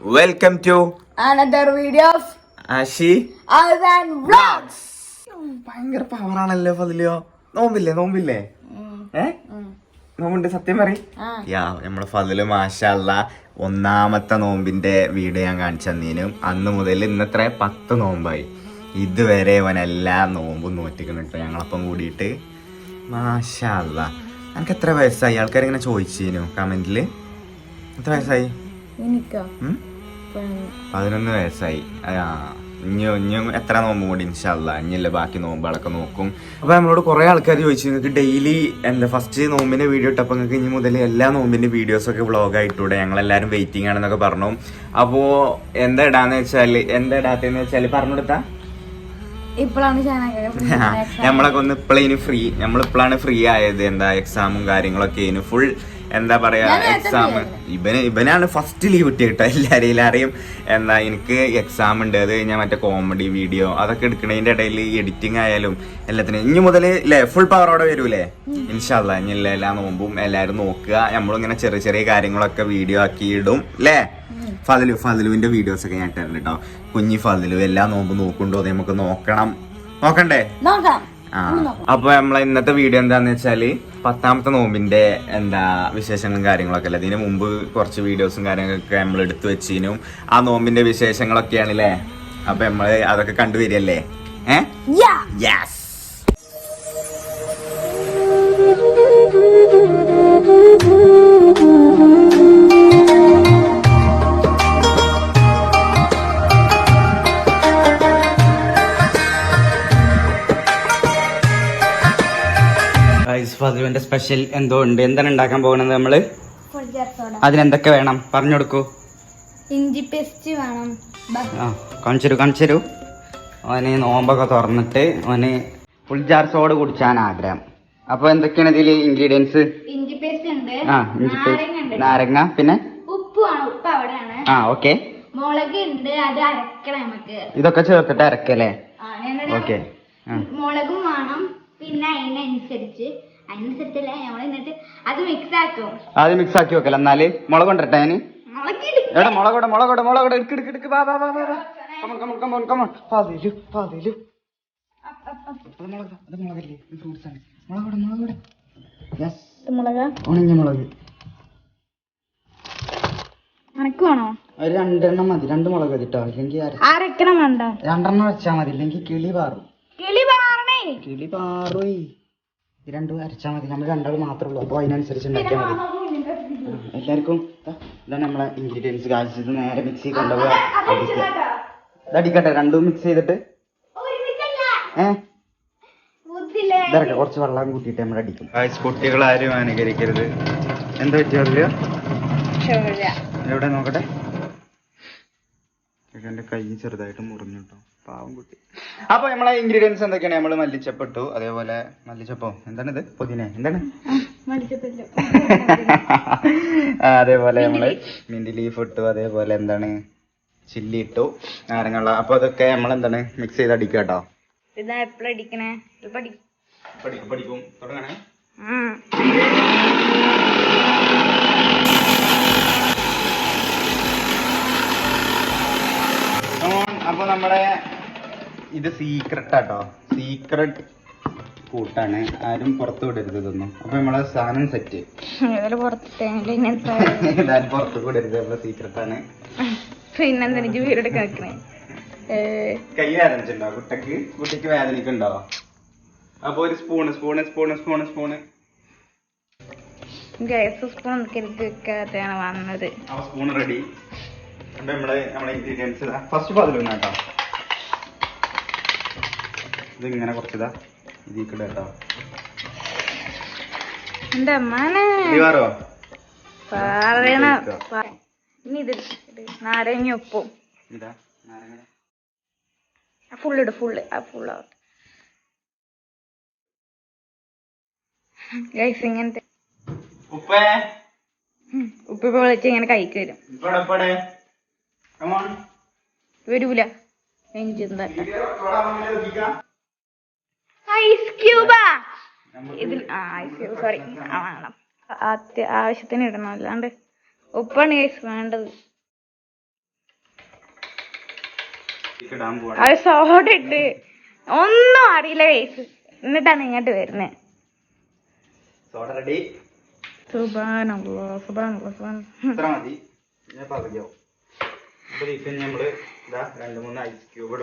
Welcome to another video of Ashi Vlogs. ഭയങ്കര പവറാണല്ലോ ഫതിലിയോ നോമ്പില്ലേ നോമ്പില്ലേ? ഏ? നോമ്പുണ്ട് സത്യം പറ ആ. യാ നമ്മുടെ ഫതിൽ മാഷല്ല ഒന്നാമത്തെ നോമ്പിന്റെ വീഡിയോ ഞാൻ കാണിച്ചു തന്നീനും. അന്ന് മുതൽ ഇന്നത്ര പത്ത് നോമ്പായി. ഇതുവരെ ഇവൻ എല്ലാ നോമ്പും നോറ്റിക്കണം കേട്ടോ ഞങ്ങളപ്പം കൂടിയിട്ട്. മാഷല്ല എനിക്ക് എത്ര വയസ്സായി? ആൾക്കാരിങ്ങനെ ചോദിച്ചിരുന്നു കമന്റിൽ എത്ര വയസ്സായി? എനിക്കോ? പതിനൊന്ന് വയസ്സായി. ഇനി ഇനി എത്ര നോമ്പ് കൂടി ഇൻഷാല്ല ഇനിയല്ലേ ബാക്കി നോമ്പുകളൊക്കെ നോക്കും. അപ്പൊ നമ്മളോട് കുറെ ആൾക്കാർ ചോദിച്ചു നിങ്ങൾക്ക് ഡെയിലി എന്താ ഫസ്റ്റ് നോമ്പിന്റെ വീഡിയോ ഇട്ടപ്പോ നിങ്ങൾക്ക് ഇനി മുതൽ എല്ലാ നോമ്പിന്റെ വീഡിയോസ് ഒക്കെ വ്ളോഗ് ആയിട്ടൂടെ ഞങ്ങൾ എല്ലാരും വെയിറ്റിംഗ് ആണെന്നൊക്കെ പറഞ്ഞു. അപ്പോ എന്താ ഇടാന്ന് വെച്ചാൽ എന്താ ഇടാത്തെന്ന് വെച്ചാൽ പറഞ്ഞു ഇപ്പോഴാണ് നമ്മളൊക്കെ ഒന്ന് ഇപ്പോഴേന് ഫ്രീ നമ്മളിപ്പോഴാണ് ഫ്രീ ആയത്. എന്താ എക്സാമും കാര്യങ്ങളൊക്കെ ഫുൾ എന്താ പറയാ എക്സാം ഇവന് ഇവനാണ് ഫസ്റ്റ് ലീവ് കിട്ടിയ കേട്ടോ എല്ലാരെയും അറിയും. എന്താ എനിക്ക് എക്സാം ഉണ്ട്. അത് ഞാൻ മറ്റേ കോമഡി വീഡിയോ അതൊക്കെ എടുക്കണതിന്റെ ഇടയിൽ എഡിറ്റിംഗ് ആയാലും എല്ലാത്തിനും. ഇനി മുതൽ ഇല്ലേ ഫുൾ പവറോടെ വരൂലേ? ഇൻഷാല്ല ഇനി എല്ലാ എല്ലാ നോമ്പും എല്ലാരും നോക്കുക. നമ്മളിങ്ങനെ ചെറിയ ചെറിയ കാര്യങ്ങളൊക്കെ വീഡിയോ ആക്കി ഇടും അല്ലേ ഫതിലു ഫതിലുവിന്റെ വീഡിയോസ് ഒക്കെ ഞാൻ ഇട്ടിട്ടുണ്ട് കേട്ടോ കുഞ്ഞി ഫതിലു എല്ലാ നോമ്പും നോക്കുന്നുണ്ടോ എന്ന് നമുക്ക് നോക്കണം. നോക്കണ്ടേ? നോക്കാം. അപ്പൊ നമ്മളെ ഇന്നത്തെ വീഡിയോ എന്താന്ന് വെച്ചാൽ പത്താമത്തെ നോമ്പിന്റെ എന്താ വിശേഷങ്ങളും കാര്യങ്ങളൊക്കെ അല്ലേ? ഇതിന് മുമ്പ് കുറച്ച് വീഡിയോസും കാര്യങ്ങളൊക്കെ നമ്മൾ എടുത്തു വെച്ചിനും. ആ നോമ്പിന്റെ വിശേഷങ്ങളൊക്കെയാണ് അല്ലേ അപ്പൊ നമ്മൾ അതൊക്കെ കണ്ടുവരികല്ലേ ഏ? Thank യെസ് ഫതിലുവിന്റെ സ്പെഷ്യൽ എന്തോ ഉണ്ട്. എന്താണ് ഉണ്ടാക്കാൻ പോകുന്നത് നമ്മൾ? അതിനെന്തൊക്കെ വേണം? പറഞ്ഞു കൊടുക്കൂ. ഇഞ്ചി പേസ്റ്റ് വേണം. ആ കാണിച്ചു കാണിച്ചു അവന് നോമ്പൊക്കെ തുറന്നിട്ട് അവന് ഫുൾ സോഡ കുടിച്ചാൻ ആഗ്രഹം. അപ്പൊ എന്തൊക്കെയാണ് ഇതിൽ ഇൻഗ്രീഡിയൻസ് ഇഞ്ചി പേസ്റ്റ് ഉണ്ട്. ആ ഇഞ്ചി പേസ്റ്റ്. നാരങ്ങ പിന്നെ? ഉപ്പ് ഉപ്പ് അവിടെയാണ്. ആ ഓക്കെ. മുളക് ഉണ്ട്. അത് അരക്കണം നമുക്ക്. ഇതൊക്കെ ചേർത്തിട്ട് അരക്കല്ലേ? ഓക്കെ. മുളകും വേണം. പിന്നെ അതിനനുസരിച്ച് അതിനനുസരിച്ചല്ല നമ്മൾ എന്നിട്ട് അത് മിക്സ് ആക്കും. മിക്സ് ആക്കി വെക്കല. എന്നാൽ മുളക് കൊണ്ടിട്ടെ ഞാൻ മുളകിട് എടാ മുളകോടെ മുളകോടെ മുളകോടെ എടുക്ക് എടുക്ക് എടുക്ക് വാ വാ വാ വാ വാ. Come on come on come on come on പാതിലു പാതിലു. അത് മുളക് അത് മുളകല്ലേ? ഫ്രൂട്ട്സ് ആണ്. മുളകോടെ മുളകോടെ യെസ് മുളക്? ഉണങ്ങിയ മുളക്. അനക്ക് വേണോ? ഒരു രണ്ടെണ്ണം മതി. രണ്ട് മുളക് മതി കേട്ടോ ഇല്ലെങ്കിൽ അര- അരക്കണം വേണ്ട? രണ്ടെണ്ണം വെച്ചാ മതി. ഇല്ലെങ്കിൽ കിളി പാറും. കിളി പാറണേ. കിളി പാറുയി ഇത് രണ്ടും അരച്ചാൽ മതി. നമ്മൾ രണ്ടാൾ മാത്രമേ ഉള്ളൂ അപ്പോൾ അതിനനുസരിച്ച് ഉണ്ടാക്കിയാൽ മതി. എല്ലാവർക്കും ദാ, ഇതാണ് നമ്മളെ ഇൻഗ്രീഡിയൻസ് കാഴ്ചത് നേരെ മിക്സി ചെയ്ത് അടിക്കുക ഇതടിക്കട്ടെ അടിക്കട്ടെ. രണ്ടും മിക്സ് ചെയ്തിട്ട്. ഇതൊക്കെ കുറച്ച് വെള്ളം കൂട്ടിയിട്ട് നമ്മൾ അടിക്കും. കുട്ടികൾ ആരും അനുകരിക്കരുത്. എന്താ പറ്റിയ എവിടെ നോക്കട്ടെ? എന്റെ കൈ ചെറുതായിട്ട് മുറിഞ്ഞു കേട്ടോ പാവം കുട്ടി. അപ്പൊ നമ്മളെ ഇൻഗ്രീഡിയൻസ് എന്തൊക്കെയാണ്? നമ്മൾ മല്ലിച്ചപ്പിട്ടു അതേപോലെ മല്ലിച്ചപ്പോ. എന്താണ് ഇത് പുതിന. എന്താണ്? അതേപോലെ നമ്മൾ മിന്റി ലീഫ് ഇട്ടു അതേപോലെ എന്താണ്? ചില്ലി ഇട്ടു നാരങ്ങ അപ്പൊ അതൊക്കെ നമ്മൾ എന്താണ്? മിക്സ് ചെയ്ത് അടിക്കുക കേട്ടോ ഇതാ എപ്പോഴും അടിക്കണേ പഠിക്കും. തുടങ്ങണേ. നമ്മുടെ ഇത് സീക്രട്ട് ആട്ടോ. സീക്രട്ട് കൂട്ടാണ്. ആരും പുറത്തു വിടരുത് ഇതൊന്നും. അപ്പൊ നമ്മളെ സാധനം സെറ്റ് എല്ലാരും പുറത്തു വിടരുത്. നമ്മളെ സീക്രട്ട് ആണ്. പിന്നെന്താ എനിക്ക് വീടെടുക്കാൻ നിക്കണേ കൈ വേദനിച്ചുണ്ടോ കുട്ടക്ക്? കുട്ടിക്ക് വേദനിക്കുണ്ടോ അപ്പൊ ഒരു spoon spoon spoon spoon spoon gas spoon കരുതി വെക്കാതെയാണ് വന്നത്. അപ്പൊ സ്പൂൺ റെഡി നമ്മൾ നമ്മളെ ഇൻഗ്രീഡിയൻസ് ഫസ്റ്റ് പതിലൊന്ന് കേട്ടോ ഇത് ഇങ്ങനെ കുറച്ചിതാ ഇതിൽ കൂടെ കേട്ടോ. എന്റെ അമ്മാനെ. പറയണ. പ- ഇനി ഇത് നാരങ്ങ ഉപ്പും. നാരങ്ങ ഫുള്ള് ആ ഫുള്ളാവട്ടെ ഗൈസ് ഇങ്ങനത്തെ ഉപ്പേ. ഇപ്പൊ വിളിച്ച് ഇങ്ങനെ കൈക്ക് വരും. വരൂല. വരൂല ഐസ് ക്യൂബാ ഇതിൽ ആ ഐസ് ക്യൂബ് സോറി ആ വേണം അത്യ ആവശ്യത്തിന് ഇടണം അല്ലാണ്ട് ഉപ്പാണ് ഗൈസ് വേണ്ടത്. അത് സോഡ ഇട്ട്. ഒന്നും അറിയില്ല ഐസ് എന്നിട്ടാണ് ഇങ്ങോട്ട് വരുന്നത് സോഡ റെഡി സുബാന നമ്മൾ രണ്ട് മൂന്ന് ഐസ് ക്യൂബ്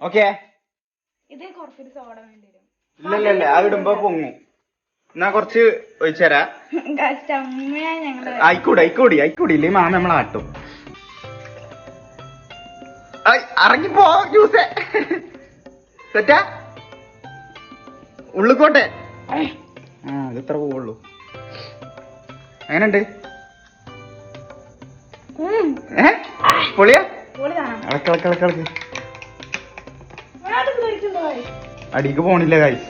ഓക്കെ ഇത് കുറച്ചൊരു സോഡ വേണ്ടി വരും. ഇല്ലല്ല അത് ഇടുമ്പോ പൊങ്ങും. എന്നാ കുറച്ച് ഒഴിച്ചരാ ചമ്മയാ ഞങ്ങൾ ആയിക്കൂടി ആയിക്കൂടി ആയിക്കൂടി. ഇല്ലേ മാമ നമ്മളെ ആട്ടും ഇറങ്ങിപ്പോ ജ്യൂസേ. സെറ്റാ? ഉള്ളിക്കോട്ടെ ആ ഇത് ഇത്ര പോവുള്ളൂ. എങ്ങനെയുണ്ട്. ഏ? പൊളിയാ? പൊളി അടിക്ക് പോണില്ല ഗൈസ്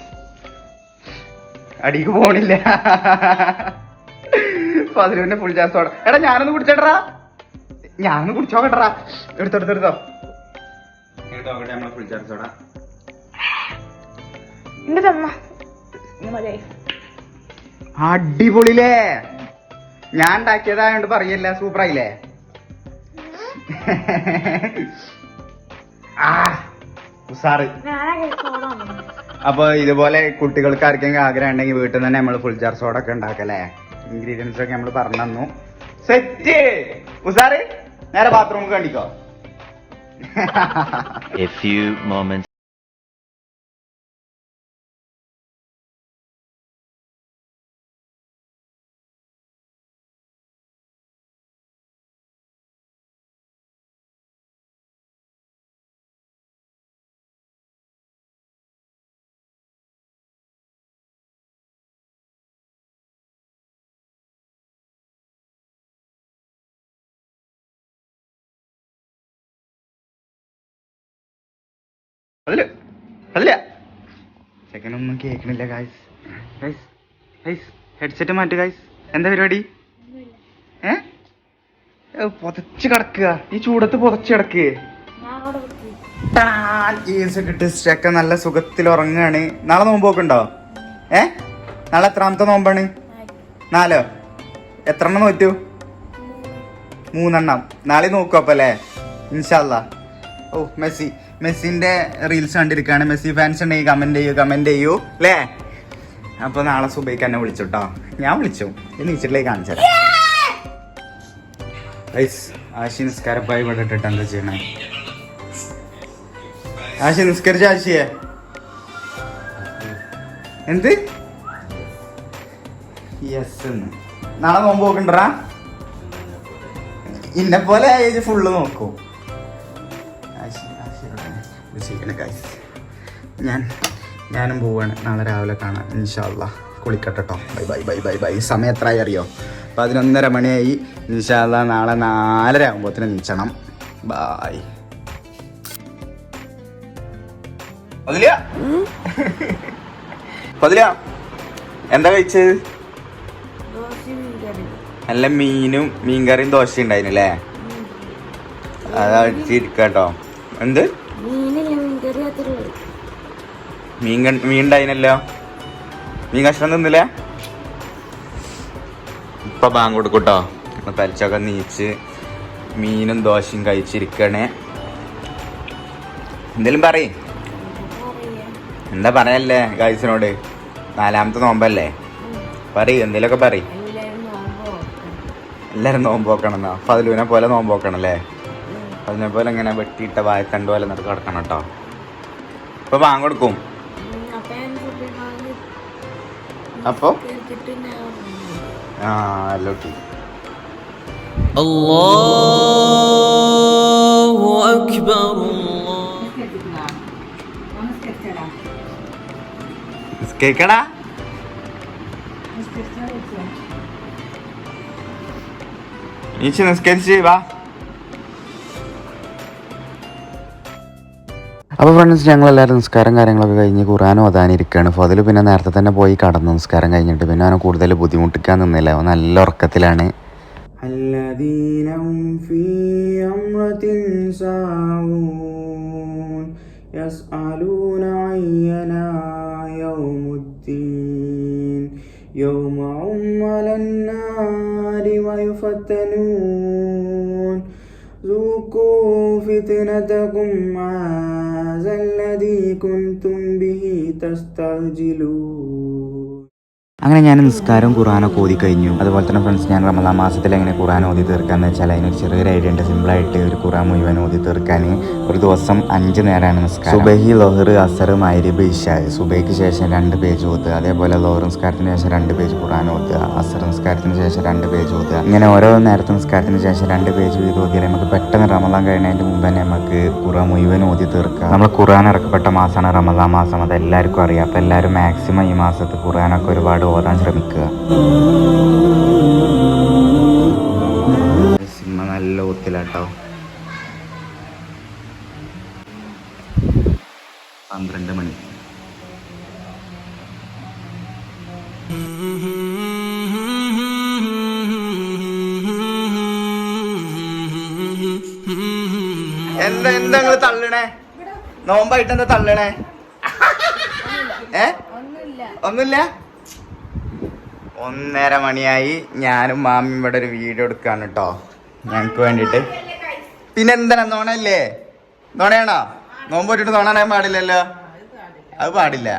അടിക്ക് പോണില്ല. പതിനൊന്നെ ഫുൾ ജാസോടെ എടാ ഞാനൊന്ന് കുടിച്ചേട്ടറാ ഞാനൊന്ന് കുടിച്ചോക്കട്ടറാ എടുത്തോ എടുത്തോ എടുത്തോ. നമ്മളെ ഫുൾ അടിപൊളിലേ ഞാൻ ഉണ്ടാക്കിയതായോണ്ട് പറയല്ല സൂപ്പറായില്ലേ ആ വന്നു അപ്പൊ ഇതുപോലെ കുട്ടികൾക്ക് ആർക്കെങ്കിലും ആഗ്രഹം ഉണ്ടെങ്കിൽ വീട്ടിൽ തന്നെ നമ്മൾ ഫുൾ ജാർ സോഡ ഒക്കെ ഉണ്ടാക്കല്ലേ? ഇൻഗ്രീഡിയൻസ് ഒക്കെ നമ്മൾ പറഞ്ഞു തന്നു. സെറ്റ് ഉസാറ് നേരെ ബാത്റൂമിൽ കണ്ടിക്കോ A few moments അതിൽ അതില്ല ചെക്കനൊന്നും കേൾക്കണില്ല ഗായ്സ് ഗൈസ് ഗൈസ് ഹെഡ്സെറ്റ് മാറ്റ് ഗായ്സ് എന്താ പരിപാടി? ഏ? പുതച്ച് കിടക്കുക. ഈ ചൂടത്ത് പുതച്ച് കിടക്ക്. ഒക്കെ ഇട്ട് ചെക്കൻ നല്ല സുഖത്തിൽ ഉറങ്ങുകയാണ് നാളെ നോമ്പൊക്കെ ഉണ്ടോ ഏ? നാളെ എത്രാമത്തെ നോമ്പാണ്? നാലോ. എത്ര എണ്ണം നോറ്റു? മൂന്നെണ്ണം. നാളെ നോക്കൂ അപ്പല്ലേ? ഇൻഷാല്ല ഇൻഷല്ല ഓ മെസ്സി. മെസ്സിന്റെ റീൽസ് കണ്ടിരിക്കുകയാണ്. മെസ്സി ഫാൻസ് ഉണ്ടെങ്കിൽ കമന്റ് ചെയ്യൂ കമന്റ് ചെയ്യൂ അല്ലേ അപ്പൊ നാളെ സുബൈക്ക് എന്നെ വിളിച്ചു കേട്ടോ ഞാൻ വിളിച്ചു. നീച്ചിട്ടിലേക്ക് കാണിച്ചു ആശി നിസ്കാരം ആശി നിസ്കാരപ്പായി ഇവിടെ ഇട്ടിട്ട് എന്താ ചെയ്യണേ? ആശി നിസ്കരിച്ച ആശിയെ? എന്ത്? യെസ് നാളെ നോമ്പ് നോക്കണ്ടറാ ഇന്നെ പോലെ ഏജ് ഫുള്ള് നോക്കൂ. ഞാൻ ഞാനും പോവുകയാണ് നാളെ രാവിലെ കാണാം. ഇൻഷാല്ല കുളിക്കട്ടോ കേട്ടോ bye bye bye bye bye. സമയം എത്രയായി അറിയോ? പതിനൊന്നര മണിയായി. ഇൻഷാല്ല നാളെ നാലര ആകുമ്പോഴത്തേന് നീച്ചണം. ബായ്. എന്താ കഴിച്ചത് നല്ല മീനും മീൻകറിയും ദോശയും ഉണ്ടായിരുന്നല്ലേ അത് അടിച്ചിരിക്കട്ടോ എന്ത്? മീൻ മീൻ ഉണ്ടായിനല്ലോ മീൻ കഷ്ണം തിന്നില്ല? ഇപ്പൊ ബാങ്ക് കൊടുക്കൂട്ടോ. തലച്ചൊക്കെ നീച്ച് മീനും ദോശയും കഴിച്ചിരിക്കണേ. എന്തേലും പറയും. എന്താ പറയല്ലേ ഗൈസിനോട്? നാലാമത്തെ നോമ്പല്ലേ? പറയ് എന്തേലൊക്കെ പറ എല്ലാരും നോമ്പ് നോക്കണം എന്നാ ഫതിലുവിനെ പോലെ നോമ്പ് നോക്കണല്ലേ അതിനെ പോലെ ഇങ്ങനെ വെട്ടിയിട്ട വായത്തണ്ട് പോലെ നടക്ക് കിടക്കണം കേട്ടോ. ഇപ്പൊ ബാങ്ക് കൊടുക്കും. അപ്പോ? ആ അല്ലാഹു അക്ബർ നീച്ച് നിസ്കരിച്ച് വാ. അപ്പോൾ ഫ്രണ്ട്സ് ഞങ്ങൾ എല്ലാവരും നിസ്കാരം കാര്യങ്ങളൊക്കെ കഴിഞ്ഞ് ഖുറാൻ ഓതാനിരിക്കുകയാണ് അപ്പോൾ അതിൽ പിന്നെ നേരത്തെ തന്നെ പോയി കടന്നു നിസ്കാരം കഴിഞ്ഞിട്ട് പിന്നെ അവനെ കൂടുതൽ ബുദ്ധിമുട്ടിക്കാൻ നിന്നില്ല അവൻ നല്ല ഉറക്കത്തിലാണ് الذين هم في أمرة ساهون يسألون أينا يوم الدين يوم هم على النار ويفتنون ذوقوا فتنتكم هذا الذي كنتم به تستعجلون അങ്ങനെ ഞാൻ നിസ്കാരം ഖുറാനൊക്കെ ഓതി കഴിഞ്ഞു അതുപോലെ തന്നെ ഫ്രണ്ട്സ് ഞാൻ റമദാ മാസത്തിൽ എങ്ങനെ ഖുറാൻ ഓതി തീർക്കാന്ന് വെച്ചാൽ അതിനൊരു ചെറിയൊരു ഐഡിയ ഉണ്ട്. സിമ്പിളായിട്ട് ഒരു ഖുറാൻ മുഴുവൻ ഓതി തീർക്കാൻ. ഒരു ദിവസം അഞ്ച് നേരമാണ് നിസ്കാരം. സുബഹി ലോഹർ അസർ മൈരിബ് ഇഷ. സുബൈക്ക് ശേഷം രണ്ട് പേജ് ഓതുക. അതേപോലെ ലോഹർ നിസ്കാരത്തിന് ശേഷം രണ്ട് പേജ് ഖുറാൻ ഓതുക. അസർ നിസ്കാരത്തിന് ശേഷം രണ്ട് പേജ് ഓതുക. ഇങ്ങനെ ഓരോ നേരത്തെ നിസ്കാരത്തിന് ശേഷം രണ്ട് പേജ് വീത് ഓതിയാൽ നമുക്ക് പെട്ടെന്ന് റമദാൻ കഴിഞ്ഞതിന്റെ മുമ്പ് തന്നെ നമുക്ക് ഖുറാൻ മുഴുവൻ ഓതി തീർക്കാം. നമ്മൾ ഖുറാൻ ഇറക്കപ്പെട്ട മാസമാണ് റമദാൻ മാസം. അത് എല്ലാവർക്കും അറിയാം. അപ്പോൾ എല്ലാവരും മാക്സിമം ഈ മാസത്ത് ഖുറാനൊക്കെ ഒരുപാട് ഓതാൻ ശ്രമിക്കുക. സിനിമ നല്ല ഒത്തിലാട്ടോ. പന്ത്രണ്ട് മണി. എന്താ എന്താ നിങ്ങൾ തള്ളണേ? നോമ്പായിട്ട് എന്താ തള്ളണേ? ഏ? ഒന്നുമില്ല? ഒന്നര മണിയായി ഞാനും മാമിയും ഇവിടെ ഒരു വീഡിയോ എടുക്കാണ് കേട്ടോ. ഞങ്ങക്ക് വേണ്ടിട്ട് പിന്നെ നോണല്ലേ നോണയാണോ? നോമ്പ് ഇട്ടിട്ട് നോണ പാടില്ലല്ലോ? അത് പാടില്ല.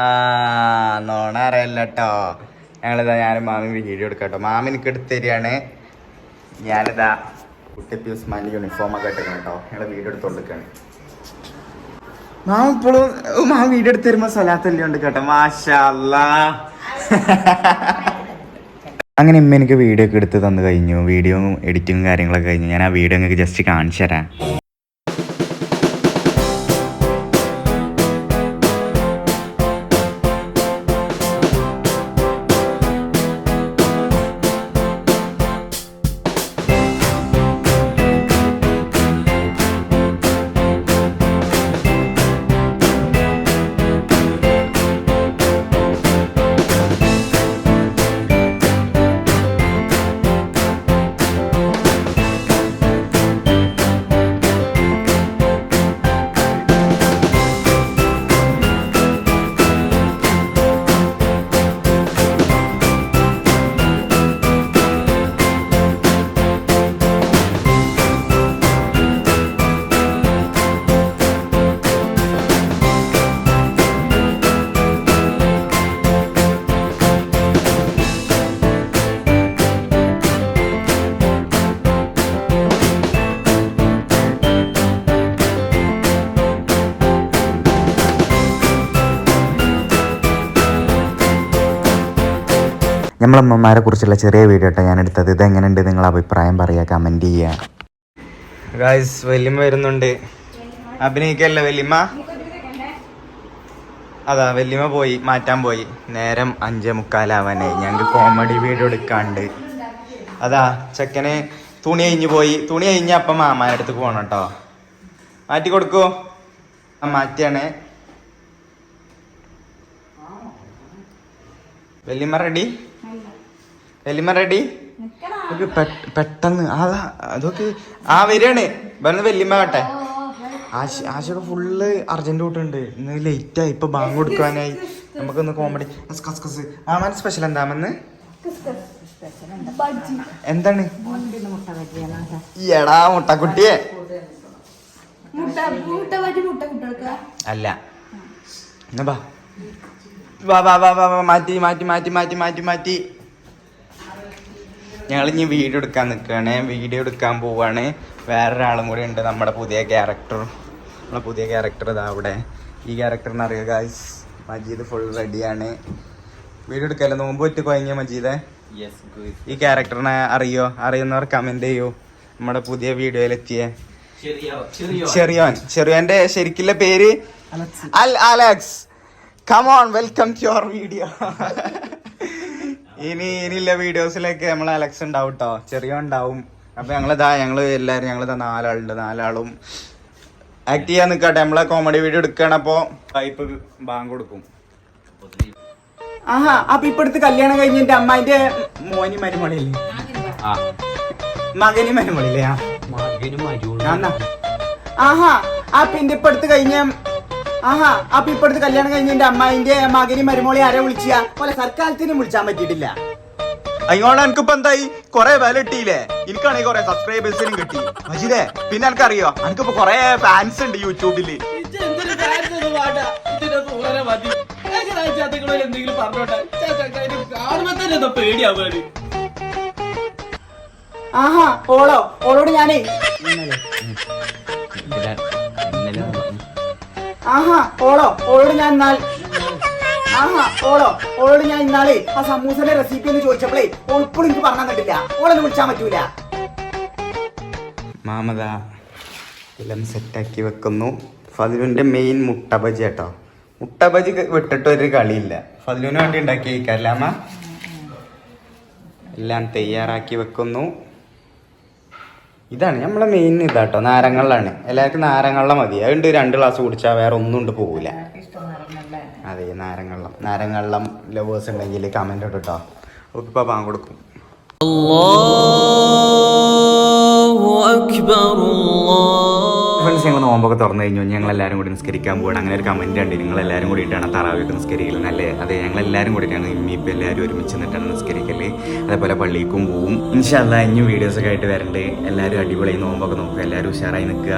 ആ നോണ അറിയില്ല കേട്ടോ. ഞങ്ങളിതാ ഞാനും മാമിയും വീഡിയോ എടുക്കാം കേട്ടോ. മാമി എനിക്ക് എടുത്ത് തരികയാണ്. ഞാനിതാ കുട്ടിപ്പി ഉസ്മാന്റെ യൂണിഫോം ഒക്കെ ഇട്ടിരിക്കണം കേട്ടോ. ഞങ്ങൾ വീഡിയോ എടുത്തോണ്ടിരിക്കുകയാണ് മാമ ഇപ്പോഴും മാമ വീഡിയോ എടുത്ത് തരുമ്പോ സ്വലാത്തല്ലേ ഉണ്ട് കേട്ടോ. മാഷാ. അങ്ങനെ ഇമ്മ എനിക്ക് വീഡിയോ ഒക്കെ എടുത്ത് തന്നു കഴിഞ്ഞു. വീഡിയോ എഡിറ്റിങ്ങും കാര്യങ്ങളൊക്കെ കഴിഞ്ഞു. ഞാൻ ആ വീഡിയോ നിങ്ങൾക്ക് ജസ്റ്റ് കാണിച്ചു തരാം നമ്മളമ്മമാരെ കുറിച്ചുള്ള ചെറിയ വീഡിയോ കേട്ടോ ഞാൻ എടുത്തത് ഇത് എങ്ങനെയുണ്ട് നിങ്ങൾ അഭിപ്രായം പറയുക കമന്റ് ചെയ്യുക. ഗായ്സ് വല്യമ്മ വരുന്നുണ്ട്. അഭിനയിക്കല്ലേ വല്യമ്മ? അതാ വല്യമ്മ പോയി മാറ്റാൻ പോയി. നേരം അഞ്ചേ മുക്കാലാവാനായി. ഞങ്ങൾക്ക് കോമഡി വീഡിയോ എടുക്കാണ്ട്. അതാ ചെക്കന് തുണി അഴിഞ്ഞു പോയി. തുണി അഴിഞ്ഞ അപ്പം മാമാന്റെ അടുത്ത് പോകണം കേട്ടോ മാറ്റി കൊടുക്കൂ. ആ മാറ്റിയാണേ. വല്യമ്മ റെഡി വല്യമ്മ റെഡി? പെട്ടെന്ന്. അതാ അതൊക്കെ ആ വരികയാണ്. വരുന്ന വെല്ലിമ കട്ടെ ആശ ആശയൊക്കെ ഫുള്ള് അർജന്റ് കൂട്ടുണ്ട്. ഇന്ന് ലേറ്റ് ആയി. ഇപ്പൊ ബാങ്ക് കൊടുക്കാനായി നമുക്കൊന്ന് കോമഡി കസ് ആമാൻ സ്പെഷ്യൽ എന്താമെന്ന് എന്താണ്? എടാ മുട്ടക്കുട്ടിയെ. അല്ല. എന്നാ വാ വാ വാ വാ മാറ്റി മാറ്റി മാറ്റി മാറ്റി മാറ്റി മാറ്റി. ഞങ്ങൾ ഇനി വീഡിയോ എടുക്കാൻ നിൽക്കുകയാണ് വീഡിയോ എടുക്കാൻ പോവാണ്. വേറൊരാളും കൂടി ഉണ്ട് നമ്മുടെ പുതിയ ക്യാരക്ടർ നമ്മുടെ പുതിയ ക്യാരക്ടർ ഇതാ അവിടെ. ഈ ക്യാരക്ടറിന് അറിയുക ഗായ്സ് മജീദ് ഫുൾ റെഡിയാണ് വീഡിയോ എടുക്കാമല്ലോ നോമ്പ് പറ്റി കഴിഞ്ഞ മജീദേ. ഈ ക്യാരക്ടറിനെ അറിയോ? അറിയുന്നവർ കമന്റ് ചെയ്യൂ. നമ്മുടെ പുതിയ വീഡിയോയിലെത്തിയ ചെറിയോൻ. ചെറിയോന്റെ ശരിക്കുള്ള പേര് അൽ Alex. Come on welcome to your video ഇനി ഇനിയുള്ള വീഡിയോസിലേക്ക് നമ്മൾ അലക്സ് ഉണ്ടാവും കേട്ടോ ചെറിയ ഉണ്ടാവും. അപ്പൊ ഞങ്ങളിതാ ഞങ്ങൾ എല്ലാരും ഞങ്ങളിതാ നാലാളുണ്ട്. നാലാളും ആക്ട് ചെയ്യാൻ നിക്കട്ടെ. നമ്മളെ കോമഡി വീഡിയോ എടുക്കണം. പൈപ്പ് ഇപ്പൊ ബാങ്ക് കൊടുക്കും. ആഹാ അപ്പൊ ഇപ്പടുത്ത് കല്യാണം കഴിഞ്ഞിട്ട് അമ്മായിന്റെ മോനി മരുമണില്ലേ മകനി മരുമണില്ലേ. ആഹാ അപ്പൊ ഇന്റെ ഇപ്പടുത്ത് കഴിഞ്ഞ ആഹാ അപ്പൊ ഇപ്പോഴത്തെ കല്യാണം കഴിഞ്ഞ എന്റെ അമ്മായിന്റെ മകനി മരുമോളെ ആരെ വിളിച്ചാ പോലെ സർക്കാരത്തിനും വിളിച്ചാൻ പറ്റിയിട്ടില്ല. അയ്യോളെ എനിക്കിപ്പോ എന്തായി? കൊറേ വില കിട്ടിയില്ലേ? എനിക്കാണെങ്കിൽ കൊറേ സബ്സ്ക്രൈബേഴ്സിനും കിട്ടി. മജിദേ പിന്നെ എനിക്കറിയോ? എനിക്കിപ്പോ കൊറേ ഫാൻസ് ഉണ്ട് യൂട്യൂബിൽ എന്തെങ്കിലും പറഞ്ഞോട്ടെ? പേടിയാവുകയാണ് ആഹാ ഓളോ ഓളോട് ഞാനേ ആഹാ ഓളോ ഓളോട് ഞാൻ എന്നാൽ ആഹാ ഓളോ ഓളോട് ഞാൻ ഇന്നാളെ ആ സമൂസന്റെ റെസിപ്പി ഒന്ന് ചോദിച്ചപ്പോഴേ ഓൾപ്പോഴും എനിക്ക് പറഞ്ഞു തന്നിട്ടില്ല ഓളെന്ന് വിളിച്ചാൻ പറ്റൂല. മാമത എല്ലാം സെറ്റാക്കി വെക്കുന്നു. ഫതിലുവിന്റെ മെയിൻ മുട്ട ബജി കേട്ടോ. മുട്ട ബജി വിട്ടിട്ട് ഒരു കളിയില്ല. ഫതിലുവിന് വേണ്ടി ഉണ്ടാക്കി കഴിക്കാറില്ലാമ എല്ലാം തയ്യാറാക്കി വെക്കുന്നു. ഇതാണ് നമ്മളെ മെയിൻ ഇതാട്ടോ നാരങ്ങളിലാണ് എല്ലാവർക്കും നാരങ്ങളില മതി. അതുകൊണ്ട് രണ്ട് ഗ്ലാസ് കുടിച്ചാൽ വേറെ ഒന്നും ഉണ്ട് പോകില്ല അതെ നാരങ്ങളിളം. നാരങ്ങളിളം ലവേഴ്സ് ഉണ്ടെങ്കിൽ കമന്റ് ഇട്ടോ അവർക്ക് ഇപ്പം കൊടുക്കും. അല്ലോ നോമ്പൊക്കെ തുറന്നു കഴിഞ്ഞു. ഞങ്ങൾ എല്ലാവരും കൂടി നിസ്കരിക്കാൻ പോകണം അങ്ങനെ ഒരു കമന്റ് ഉണ്ട് നിങ്ങൾ എല്ലാവരും കൂടിയിട്ടാണ് തറാവിയൊക്കെ നിസ്കരിക്കൽ അല്ലേ? അതെ ഞങ്ങൾ എല്ലാവരും കൂടിയിട്ടാണ് ഇമ്മിപ്പം എല്ലാവരും ഒരുമിച്ച് നിന്നിട്ടാണ് നിസ്കരിക്കൽ. അതേപോലെ പള്ളിക്കും പോവും. ഇൻഷാല്ല ഇനിയും വീഡിയോസൊക്കെ ആയിട്ട് വരണ്ട്. എല്ലാവരും അടിപൊളി നോമ്പൊക്കെ നോക്കുക. എല്ലാവരും ഉഷാറായി നിൽക്കുക.